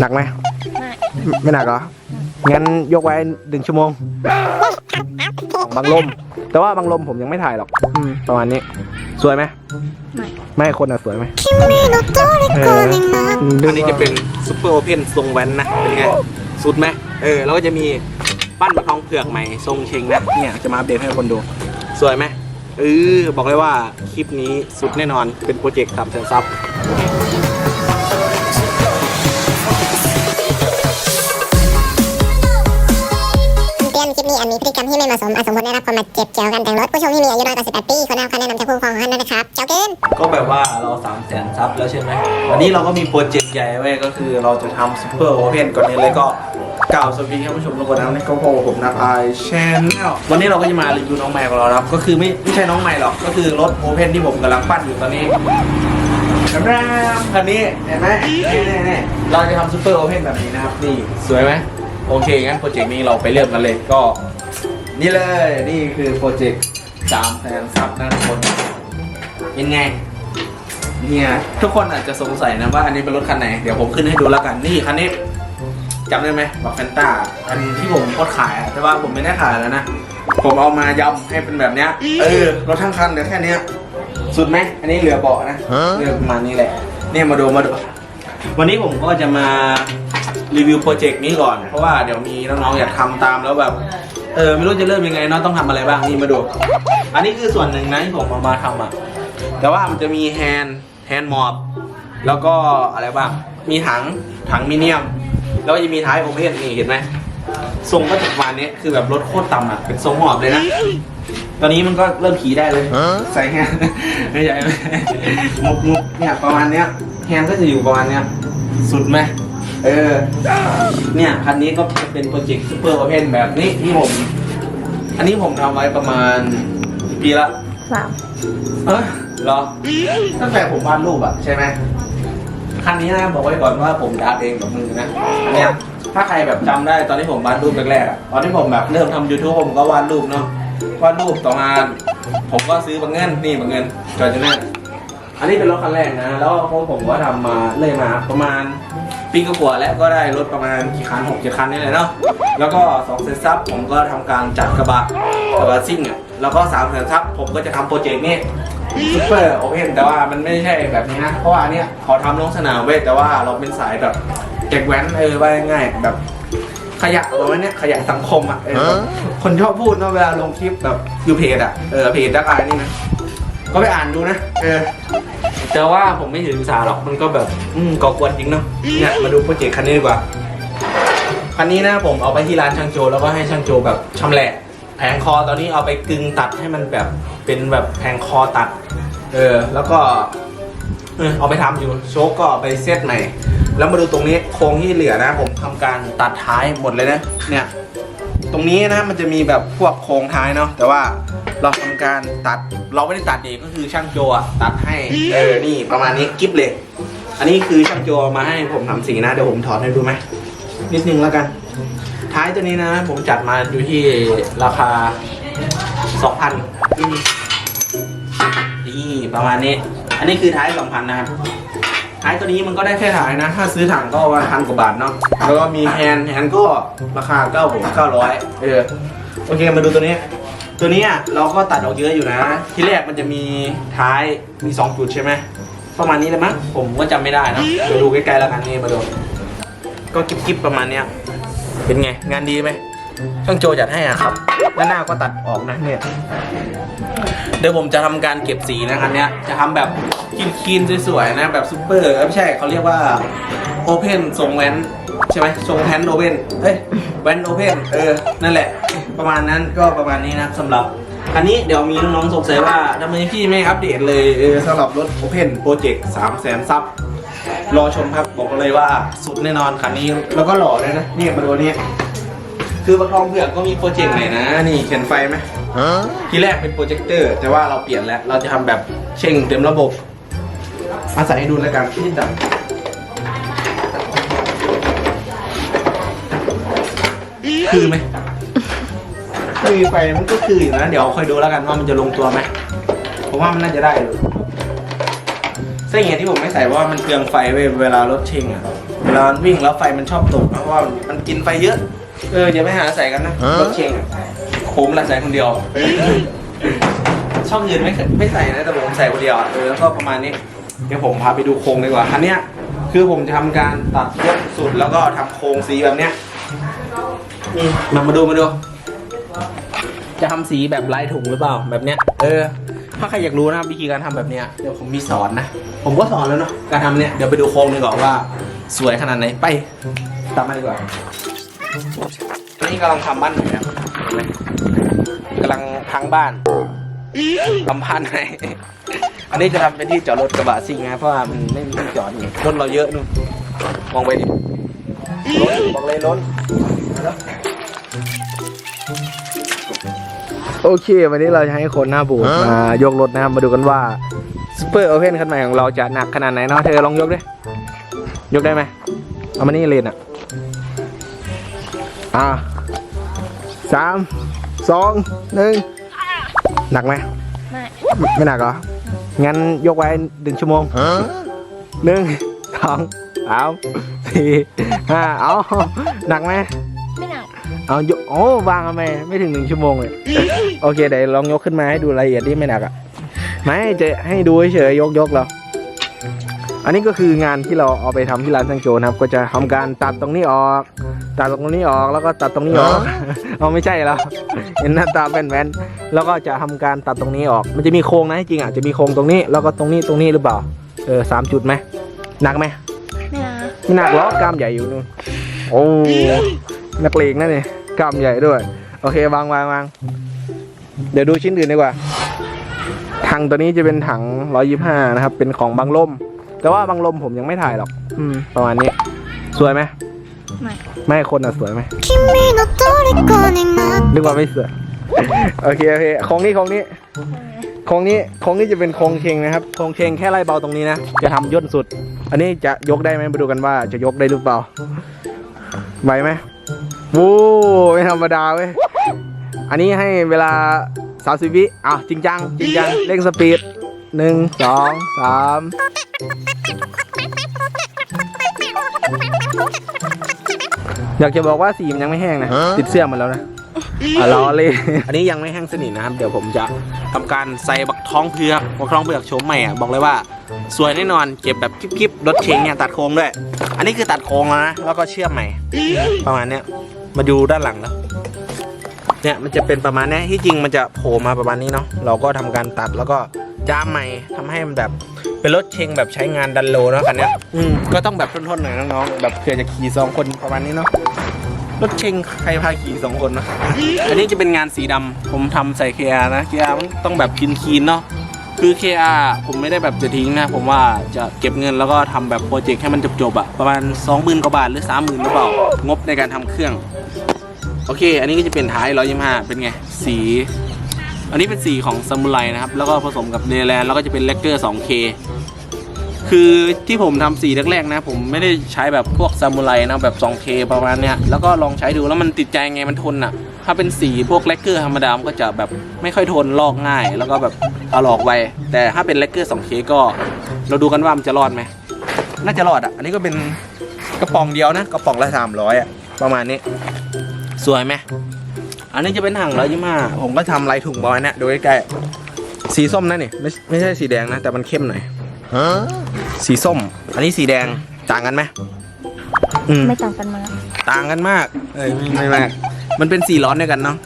หนักไหมไม่หนักเหรอ งั้นยกไว้หนึ่งชั่วโมงบางลม แต่ว่าบางลมผมยังไม่ถ่ายหรอกอืประมาณนี้ สวยไหมไม่ไม่คนอะสวยไหมเอออันนี้จะเป็นซุปเปอร์โอเพนทรงแว้นนะ เป็นไง สุดไหมเออเราก็จะมีปั้นปลาทองเผือกใหม่ทรงเชงนะ เนี่ยจะมาอัปเดตให้คนดู สวยไหมเออบอกเลยว่าคลิปนี้สุดแน่นอน เป็นโปรเจกต์ตามแสนซับ เตือนคลิปนี้อาจมีพฤติกรรมที่ไม่เหมาะสมอาจสมควรได้รับความบาดเจ็บเกี่ยวกับการแต่งรถผู้ชมที่มีอายุน้อยกว่า18ปีควรได้รับคำแนะนำจากผู้ปกครองของท่านด้วยนะครับเจ้าเกินก็แบบว่าเรา3 0 0แสนซับแล้วใช่ไหมวันนี้เราก็มีโปรเจกต์ใหญ่ไว้ก็คือเราจะทำซุปเปอร์โอเพนก่อนนี้เลยก็กล่าวสวัสดีท่านผู้ชมทุกคนนะในก็พบกับผมนะพายแชนแนลวันนี้เราก็จะมารีวิวน้องใหม่ของเรานะครับก็คือไม่ไม่ใช่น้องใหม่หรอกก็คือรถโอเพนที่ผมกำลังปั้นอยู่ตอนนี้แรมคันนี้เห็นไหมนี่นี่นี่เราจะทำซุปเปอร์โอเพนแบบนี้นะครับนี่สวยไหมโอเคงั้นโปรเจกต์นี้เราไปเริ่มกันเลยก็ นี่เลยนี่คือโปรเจกต์สามแสนซับนะทุกคน เป็นไง เนี่ย ทุกคนอาจจะสงสัยนะว่าอันนี้เป็นรถคันไหน เดี๋ยวผมขึ้นให้ดูแล้วกัน นี่คันนี้จำได้ไหมบอกแฟนต้าอันที่ผมโคตรขายอะแต่ว่าผมไม่ได้ขายแล้วนะ ผมเอามายำให้เป็นแบบเนี้ย เออ รถทั้งคันเหลือแค่เนี้ย สุดไหม อันนี้เหลือเบาะนะเหลือประมาณนี้แหละ เนี่ยมาดูมาดู วันนี้ผมก็จะมารีวิวโปรเจกต์นี้ก่อน เพราะว่าเดี๋ยวมีน้องๆอยากทำตามแล้วแบบ เออไม่รู้จะเริ่มยังไงเนาะต้องทำอะไรบ้างนี่มาดู อันนี้คือส่วนหนึ่งนะที่ผมเอามาทำอะแต่ว่ามันจะมีแฮนด์แฮนด์มอบแล้วก็อะไรบ้างมีถังถังมิเนียม แล้วก็จะมีท้ายโอเพนนี่เห็นไหมทรงก็จะประมาณนี้คือแบบรถโคตรต่ำอะเป็นทรงหมอบเลยนะตอนนี้มันก็เริ่มขี่ได้เลย ใส่แฮนไม่ใช่ไม่มุกมุกเนี่ยประมาณเนี้ยแฮนก็จะอยู่ประมาณเนี้ยสุดไหม เออ เนี่ยคันนี้ก็จะเป็นโปรเจกต์ซูเปอร์โอเพนแบบนี้ที่ผม อันนี้ผมทำไว้ประมาณกี่ปีละสามเออเหรอ ตั้งแต่ผมวาดรูปอะใช่ไหมคันนี้นะบอกไว้ก่อนว่าผมดัดเองกับมือนะอันเนี้ยถ้าใครแบบจำได้ตอนที่ผมวาดรูปแรกๆอะตอนที่ผมแบบเริ่มทำ YouTube ผมก็วาดรูปเนาะวาดรูปต่อมาผมก็ซื้อบางเงินนี่บางเงินจอยจะนั่นอันนี้เป็นรถคันแรกนะ แล้วพวกผมก็ทำมาเรื่อยมาประมาณ ปีกว่าๆแล้วก็ได้รถประมาณกี่คันหกเจ็ดคันนี่แหละเนาะแล้วก็สองเซตซับผมก็ทำการจัดกระบะกระบะซิ่งอะแล้วก็สามเซตซับผมก็จะทำโปรเจกต์นี้ซูเปอร์โอเพนแต่ว่ามันไม่ใช่แบบนี้นะ เพราะว่าอันเนี้ยเขาทำลงสนามเว้ยแต่ว่าเราเป็นสายแบบแจกแว้นเออว่าง่ายๆแบบ ขยะประมาณเนี้ยขยะสังคมอะเออแบบคนชอบพูดเนาะเวลาลงคลิปแบบอยู่เพจอะเออเพจดักอายนี่นะก็ไปอ่านดูนะ เออ แต่ว่าผมไม่ถือสาหรอกมันก็แบบอืมก่อกวนจริงเนาะเนี่ยมาดูโปรเจกต์คันนี้ดีกว่าคันนี้นะผมเอาไปที่ร้านช่างโจแล้วก็ให้ช่างโจแบบชำแหละแผงคอตอนนี้เอาไปกึงตัดให้มันแบบเป็นแบบแผงคอตัด เออ แล้วก็ เอาไปทำอยู่โชคก็เอาไปเซตใหม่ แล้วมาดูตรงนี้โครงที่เหลือนะ ผมทำการตัดท้ายหมดเลยนะ เนี่ย ตรงนี้นะมันจะมีแบบพวกโครงท้ายเนาะแต่ว่าเราทำการตัดเราไม่ได้ตัดเองก็คือช่างโจอะตัดให้เออนี่ประมาณนี้กิฟเลย อันนี้คือช่างโจมาให้ผมทำสีนะเดี๋ยวผมถอดให้ดูไหมนิดนึงแล้วกัน ท้ายตัวนี้นะ ผมจัดมาอยู่ที่ราคา2,000นี่ประมาณนี้ อันนี้คือท้าย2,000นะครับท้ายตัวนี้มันก็ได้แค่ท้ายนะ ถ้าซื้อถังก็ประมาณพันกว่าบาทเนาะ แล้วก็มีแฮนด์แฮนด์ก็ราคา9ผม900เออ โอเคมาดูตัวนี้ ตัวนี้เราก็ตัดออกเยอะอยู่นะ ที่แรกมันจะมีท้ายมี2จุดใช่ไหม ประมาณนี้เลยมั้ง ผมก็จำไม่ได้นะเดี๋ยวดูใกล้ๆแล้วกันนี่มาดู ก็กิ๊บๆประมาณเนี้ย เป็นไง งานดีไหมช่างโจจัดให้อะครับ ด้านหน้าก็ตัดออกนะเนี่ย เดี๋ยวผมจะทำการเก็บสีนะคันเนี้ย จะทำแบบคีนๆสวยๆนะแบบซูเปอร์ไม่ใช่เขาเรียกว่าโอเพนทรงแวนใช่ไหมทรงแพนโอเพนเอ้ยแวนโอเพนเออ นั่นแหละ ประมาณนั้นก็ประมาณนี้นะสำหรับอันนี้เดี๋ยวมีน้องๆสงสัยว่าทำไมพี่ไม่อัปเดตเลยเออสำหรับรถโอเพนโปรเจกต์สามแสนซับรอชมครับบอกเลยว่าสุดแน่นอนคันนี้แล้วก็หล่อเลยนะ นี่มาดูนี่ คือบางทองเผือกก็มีโปรเจกต์ใหม่นะนี่เขียนไฟไหมทีแรกเป็นโปรเจคเตอร์ แต่ว่าเราเปลี่ยนแล้วเราจะทำแบบเช่งเต็มระบบมาใส่ให้ดูแล้วกันที่ดับคือไหมถ้ามีไฟมันก็คืออยู่นะเดี๋ยวคอยดูแล้วกันว่ามันจะลงตัวไหมผมว่ามันน่าจะได้อยู่เส้นเหตุที่ผมไม่ใส่เพราะว่ามันเปลืองไฟเว้ยเวลารถเชิงอะเวลามันวิ่งแล้วไฟมันชอบตกนะเพราะว่ามันกินไฟเยอะ เอออย่าไปหาใส่กันนะรถเชงอะผมละใส่คนเดียว ช่องอื่นไม่เคยไม่ใส่นะแต่ผมใส่คนเดียวอะเออแล้วก็ประมาณนี้เดี๋ยวผมพาไปดูโครงดีกว่าคันเนี้ยคือผมจะทำการตัดยกสุดแล้วก็ทำโครงสีแบบเนี้ยนี่มามาดูมาดู จะทำสีแบบลายถุงหรือเปล่าแบบเนี้ย เออ ถ้าใครอยากรู้นะครับวิธีการทำแบบเนี้ยเดี๋ยวผมมีสอนนะ ผมก็สอนแล้วเนาะการทำเนี้ยเดี๋ยวไปดูโครงดีกว่าว่า สวยขนาดไหนไปตามมาดีกว่า นี่กำลังทำบ้านอยู่นะครับเห็นไหมกำลังพังบ้านทำพันให้อันนี้จะทำเป็นที่จอดรถกระบะซิ่งนะเพราะว่ามันไม่มีที่จอดนี่รถเราเยอะนู่นมองไปดิรถบอกเลยรถโอเค วันนี้เราจะให้คนหน้าบูดมายกรถนะครับมาดูกันว่าซูเปอร์โอเพนคันใหม่ของเราจะหนักขนาดไหนเนาะเธอลองยกดิยกได้ไหมเอามานี่เลนอะ อ่าสามสองหนึ่งหนักไหมไม่ไม่หนักเหรอ งั้นยกไว้หนึ่งชั่วโมงหนึ่งสองสามสี่ห้าเอาหนักไหมไม่หนักเอายกโอ้วางทำไมไม่ถึงหนึ่งชั่วโมงเลยโอเคเดี๋ยวลองยกขึ้นมาให้ดูรายละเอียดที่ไม่หนักอะไม่จะให้ดูเฉยๆยกยกเรา อันนี้ก็คืองานที่เราเอาไปทำที่ร้านช่างโจนะครับ ก็จะทำการตัดตรงนี้ออก ตัดตรงนี้ออกแล้วก็ตัดตรงนี้ออกเอาไม่ใช่แล้วเห็นหน้าตาแว่นๆแล้วก็จะทำการตัดตรงนี้ออก มันจะมีโครงนะจริงๆอะจะมีโครงตรงนี้แล้วก็ตรงนี้ตรงนี้หรือเปล่าเออสามจุดไหมหนักไหมไม่หนักไม่หนักหรอกกล้ามใหญ่อยู่นู่นโอ้นักเลงนั่นนี่กล้ามใหญ่ด้วย โอเควางวางวางเดี๋ยวดูชิ้นอื่นดีกว่าถังตัวนี้จะเป็นถัง 125 นะครับ เป็นของบางลม แต่ว่าบางลมผมยังไม่ถ่ายหรอก อืม ประมาณนี้ สวยไหม ไม่ ไม่คนอ่ะสวยไหม 君の虜になっ นึกว่าไม่สวย โอเคโอเคโครงนี้โครงนี้ โครงนี้โครงนี้จะเป็นโครงเชงนะครับ โครงเชงแค่ไล่เบาตรงนี้นะ จะทำย่นสุด อันนี้จะยกได้ไหมมาดูกันว่าจะยกได้หรือเปล่า ไหวไหมโว้ไม่ธรรมดาเว้ย อันนี้ให้เวลา30วิอ้าวจริงจังจริงจังเร่งสปีดหนึ่งสองสาม อยากจะบอกว่าสีมันยังไม่แห้งนะ ติดเสื้อมันแล้วนะอะล้อเล่นอันนี้ยังไม่แห้งสนิทนะครับ เดี๋ยวผมจะทำการใส่บักท้องเผือกบักท้องเผือกโฉมใหม่อะบอกเลยว่า สวยแน่นอนเก็บแบบกิ๊บๆรถเชงเนี่ยตัดโค้งด้วย อันนี้คือตัดโค้งแล้วนะแล้วก็เชื่อมใหม่ ประมาณเนี้ยมาดูด้านหลังแล้วเนี่ยมันจะเป็นประมาณเนี้ยที่จริงมันจะโผล่มาประมาณนี้เนาะเราก็ทำการตัดแล้วก็จ้ามใหม่ทำให้มันแบบ เป็นรถเชงแบบใช้งานดันโลเนาะคันเนี้ยอืมก็ต้องแบบทนๆหน่อยน้องๆแบบเผื่อจะขี่สองคนประมาณนี้เนาะรถเชงใครพาขี่สองคนนะอันนี้จะเป็นงานสีดำผมทำใส่ KR นะ KR มันต้องแบบคินคีนๆเนาะคือ KR ผมไม่ได้แบบจะทิ้งนะ ผมว่าจะเก็บเงินแล้วก็ทำแบบโปรเจกต์ให้มันจบๆอะประมาณ 20,000กว่าบาทหรือ 30,000หรือเปล่างบในการทำเครื่อง โอเค อันนี้ก็จะเป็นท้าย125เป็นไง สี อันนี้เป็นสีของซามูไรนะครับ แล้วก็ผสมกับเดแลนแล้วก็จะเป็นเลกเกอร์ 2K คือที่ผมทำสีแรกๆนะ ผมไม่ได้ใช้แบบพวกซามูไรนะแบบ 2K ประมาณเนี้ยแล้วก็ลองใช้ดูแล้วมันติดใจไงมันทนอะ ถ้าเป็นสีพวกแลกเกอร์ธรรมดามันก็จะแบบไม่ค่อยทนลอกง่าย แล้วก็แบบเอาหลอกไวแต่ถ้าเป็นแลกเกอร์ 2K ก็ เราดูกันว่ามันจะรอดไหมน่าจะรอดอะ อันนี้ก็เป็นกระป๋องเดียวนะกระป๋องละ300อะประมาณนี้ สวยไหม อันนี้จะเป็นถังร้อยยี่ห้าผมก็ทำลายถุงบอยเนี่ยดูใกล้ๆสีส้มนะนี่ไม่ไม่ใช่สีแดงนะ แต่มันเข้มหน่อยสีส้ม อันนี้สีแดงต่างกันไหมอืมไม่ต่างกันมาก ต่างกันมากเอ้ยไม่ไม่มากมันเป็นสีร้อนด้วยกันเนาะ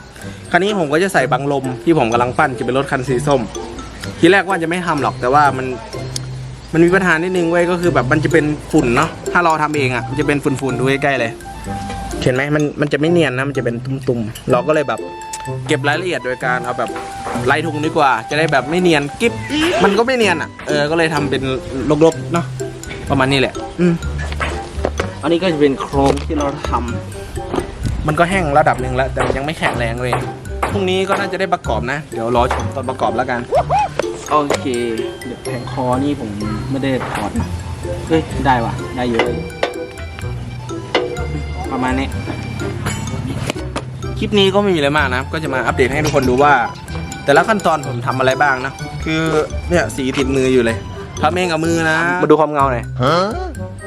คันนี้ผมก็จะใส่บังลมที่ผมกำลังปั้นจะเป็นรถคันสีส้ม ทีแรกว่าจะไม่ทำหรอกแต่ว่ามันมันมีปัญหานิดนึงเว้ยก็คือแบบมันจะเป็นฝุ่นเนาะถ้าเราทำเองอะ่ะมันจะเป็นฝุ่นๆดูใกล้ๆเลย เห็นไหมมันมันจะไม่เนียนนะมันจะเป็นตุ่มๆ เราก็เลยแบบเก็บรายละเอียดโดยการเอาแบบไล่ทุงดีกว่า จะได้แบบไม่เนียนกิ๊บมันก็ไม่เนียนอะเออก็เลยทำเป็นลกๆเนาะประมาณนี้แหละ อืมอันนี้ก็จะเป็นโครงที่เราทำมันก็แห้งระดับหนึ่งแล้ว แต่มันยังไม่แข็งแรงเลยพรุ่งนี้ก็น่าจะได้ประกอบนะ เดี๋ยวรอชมตอนประกอบแล้วกันโอเค เดี๋ยวแผงคอนี่ผมไม่ได้ถอดนะเฮ้ยได้ว่ะ ได้เยอะเลย ประมาณนี้ คลิปนี้ก็ไม่มีอะไรมากนะ ก็จะมาอัปเดตให้ทุกคนดูว่า แต่ละขั้นตอนผมทำอะไรบ้างนะ คือเนี่ยสีติดมืออยู่เลยทำเองกับมือนะ มาดูความเงาหน่อย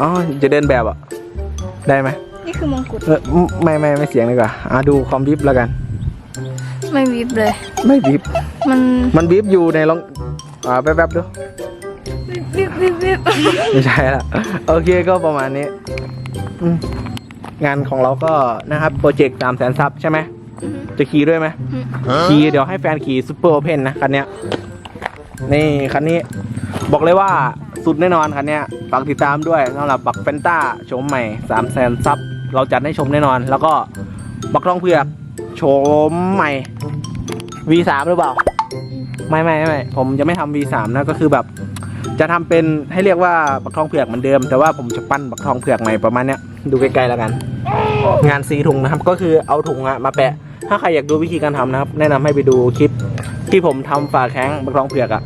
อ๋อจะเดินแบบอะ ได้ไหมนี่คือมงกุฎเออไม่ไม่ไม่เสียงดีกว่าอะดูความบีบแล้วกัน ไม่วิบเลย ไม่บีบมันมันบีบอยู่ในลองอ่าแป๊บๆดูวิบวิบวิบไม่ใช่ละโอเคก็ประมาณนี้อืม งานของเราก็นะครับโปรเจกต์สามแสนซับใช่ไหมจะขี่ด้วยไหมขี่เดี๋ยวให้แฟนขี่ซูเปอร์โอเพนนะคันเนี้ยนี่คันนี้บอกเลยว่าสุดแน่นอนคันเนี้ยฝากติดตามด้วยสำหรับบักเฟนต้าโฉมใหม่สามแสนซับเราจัดให้ชมแน่นอน แล้วก็บักทองเผือกโฉมใหม่ V3 หรือเปล่า ไม่ไม่ไม่ผมจะไม่ทำ V3 นะก็คือแบบ จะทำเป็นให้เรียกว่าบักทองเผือกเหมือนเดิม แต่ว่าผมจะปั้นบักทองเผือกใหม่ประมาณเนี้ยดูใกล้ๆแล้วกัน งานซีถุงนะครับ ก็คือเอาถุงอะมาแปะ ถ้าใครอยากดูวิธีการทำนะครับ แนะนำให้ไปดูคลิปที่ผมทำฝาแข้งบักทองเผือกอะ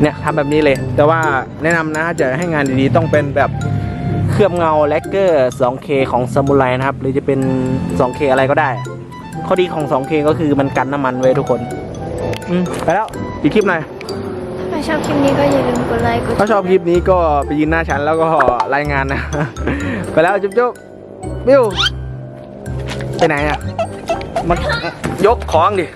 เนี่ยทำแบบนี้เลย แต่ว่าแนะนำนะจะให้งานดีๆต้องเป็นแบบเคลือบเงาแลกเกอร์ 2K ของซามูไรนะครับ หรือจะเป็น 2K อะไรก็ได้ ข้อดีของ 2K ก็คือมันกันน้ำมันไว้ทุกคน อืมไปแล้วปิดคลิปหน่อย ชอบคลิปนี้ก็อย่าลืมกดไลค์กดถ้าชอบคลิปนี้ก็ไปยืนหน้าฉันแล้วก็รายงานนะ ไปแล้วจุ๊บจุ๊บบิวไปไหนอะมายกของดิ